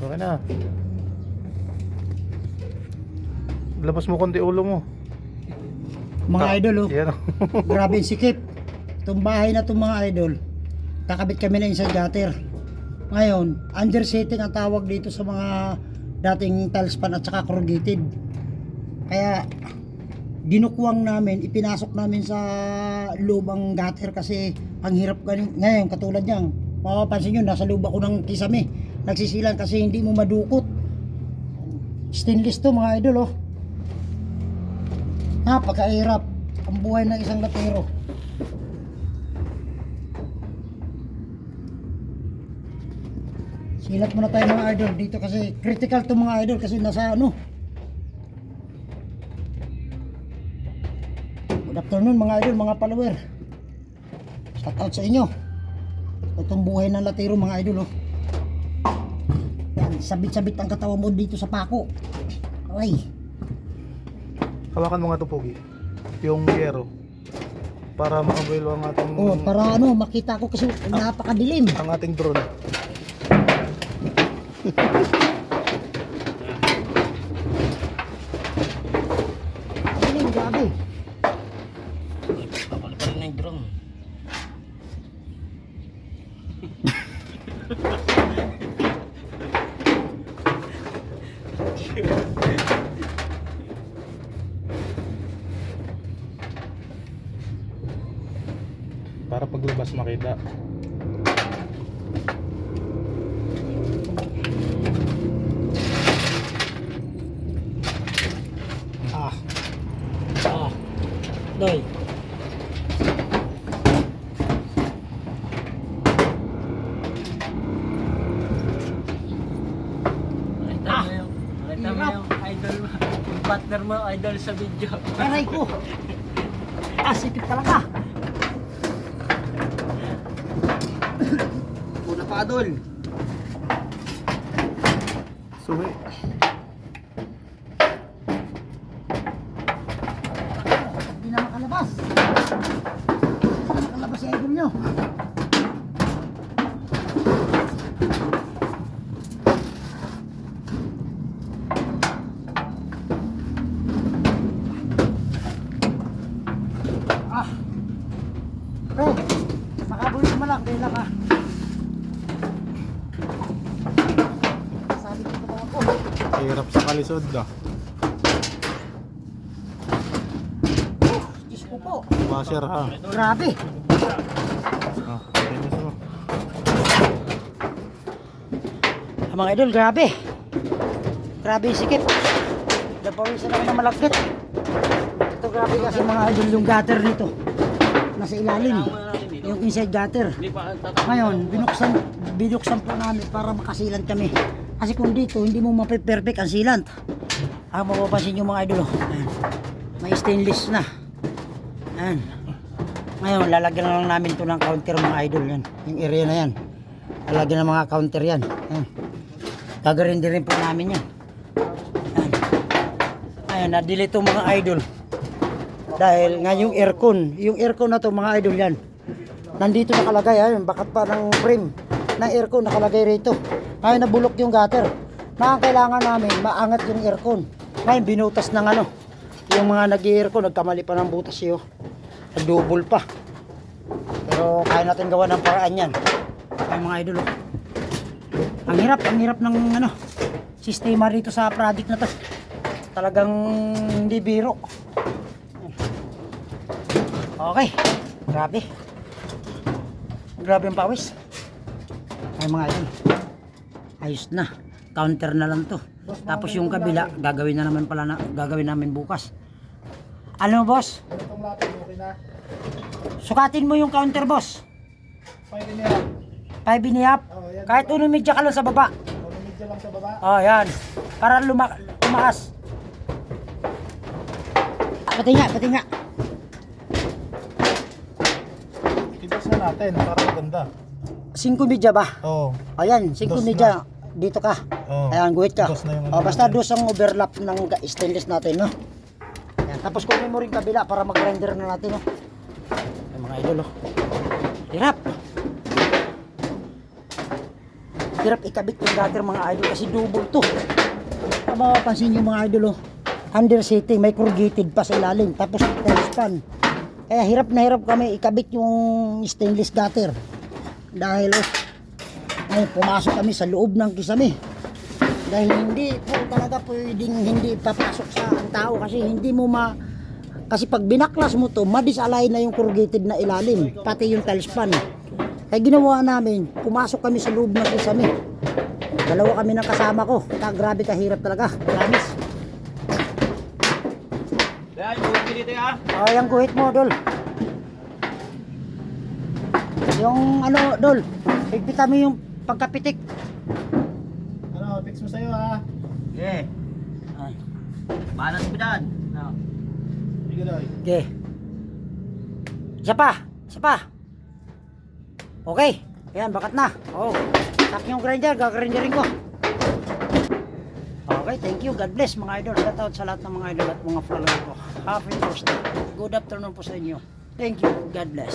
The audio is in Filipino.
Okay na. Labas mo konti ulo mo. Mga Ta- idol, oh. Yan. Grabe yung sikip. Itong bahay na itong mga idol, kakabit kami na inside gutter. Ngayon, under setting ang tawag dito sa mga dating tiles pan at saka corrugated. Kaya, ginukuwang namin, ipinasok namin sa loob ang gutter kasi ang hirap galing. Ngayon, katulad niyan, mapapansin nyo, nasa loob ako ng kisame. Nagsisilan kasi hindi mo madukot. Stainless to mga idol, oh. Napakahirap ang buhay ng isang latero. Silat muna tayo mga idol dito kasi critical to mga idol kasi nasa ano. Good afternoon mga idol, mga follower. Shout out sa inyo. Itong buhay ng latero mga idol oh. Yan, sabit-sabit ang katawan mo dito sa pako. Ay. Hawakan mo nga ito, Pogi. Yung yero. Para makabuelo ang ating Oh, para ano, makita ko kasi napakadilim. ang ating drone. Dilim, grabe. Papalipalin na yung drone. Para paglabas makita. Ah. Ah. Doy. Nakita mo yung, nakita mo hirap. yung idol mo, yung partner mo, idol sa video. Aray ko. Ah, sikip talaga. Una pa, idol. Suwi. Hindi na makalabas. Hindi na makalabas si idol nyo. Ah. Pre, makabulit mo lang, kailan ka. Sabi ko pa ako. Hirap sa kalisod ah. Diyos ko po. Washer ha. Grabe. Ah, ayos mo. Ah, mga idol, grabe. Grabe yung sikip. Napawisan ako na malagkit. Ito grabe kasi mga idol yung gutter nito. Nasa ilalim. Yung inside gutter. Ngayon, binuksan, binuksan po namin para makasilant kami. Kasi kung dito, hindi mo mape-perfect ang sealant. Ang mapapansin yung mga idol. oh. Ayan. May stainless na. Ayan. Ngayon, lalagyan na lang namin to ng counter mga idol yan. Yung area na yan. Lalagyan ng mga counter yan. Ayan. Gagawin din rin po namin yan. Ayan. Ayan, nadili to mga idol. Dahil nga yung aircon, yung aircon na to mga idol yan. Nandito nakalagay, ayun, bakat pa ng frame ng aircon nakalagay rito. Ngayon nabulok yung gutter. Na ang kailangan namin, maangat yung aircon. Ngayon binutas ng ano, yung mga nag-aircon, nagkamali pa ng butas yun. Nag-double pa. Pero kaya natin gawa ng paraan yan. Ay mga idol. oh. Ang hirap, ang hirap ng ano, sistema rito sa project na to. Talagang hindi biro. Okay. Grabe. Grabe ang pawis. Ay mga idol. Ayos na. Counter na lang to. Tapos yung kabila, gagawin na naman pala na, gagawin namin bukas. Ano boss? Itong lahat okay na. Sukatin mo yung counter boss. Pwede niya. 5 and a half. Oh, yan. Kahit uno medya ka lang sa baba. Kung medyo lang sa baba. Oh, yan. Para luma tumaas. Ah, Pati nga, pati nga. Itas na natin para maganda. 5 medya ba? Oo. Ayan, 5 Dos medya. Dito ka. Oo. Ayan, guhit ka. Dos na yung ano oh, basta dos ang overlap ng stainless natin, no? Ayan, tapos kunin mo rin kabila para mag-render na natin, no? Ay, mga idol, oh. Hirap. hirap ikabit yung gutter mga idol kasi double to. Kung mapapansin nyo mga idol, oh, under seating, may corrugated pa sa ilalim, tapos span. Kaya hirap na hirap kami ikabit yung stainless gutter. Dahil oh, ay pumasok kami sa loob ng kisame. Dahil hindi po talaga pwedeng hindi papasok sa ang tao kasi hindi mo ma kasi pag binaklas mo to, madisalay na yung corrugated na ilalim, pati yung tail span. Kaya ginawa namin, pumasok kami sa loob ng kisame. Dalawa kami ng kasama ko. Ta, grabe kahirap talaga. Promise. Kaya yung dito ya. Oh, yung guhit mo, Dol. Yung ano, Dol, higpitan mo yung pagkapitik. Ano, fix mo sa'yo ha. Yeah. Ay, Balas mo dyan. No. Okay. Isa pa, isa pa. Okay, ayan, bakat na. Oh, tap yung grinder, gagrinderin ko. Okay, thank you. God bless mga idol. Shout out sa lahat ng mga idol at mga follower ko. Happy Thursday. Good afternoon po sa inyo. Thank you. God bless.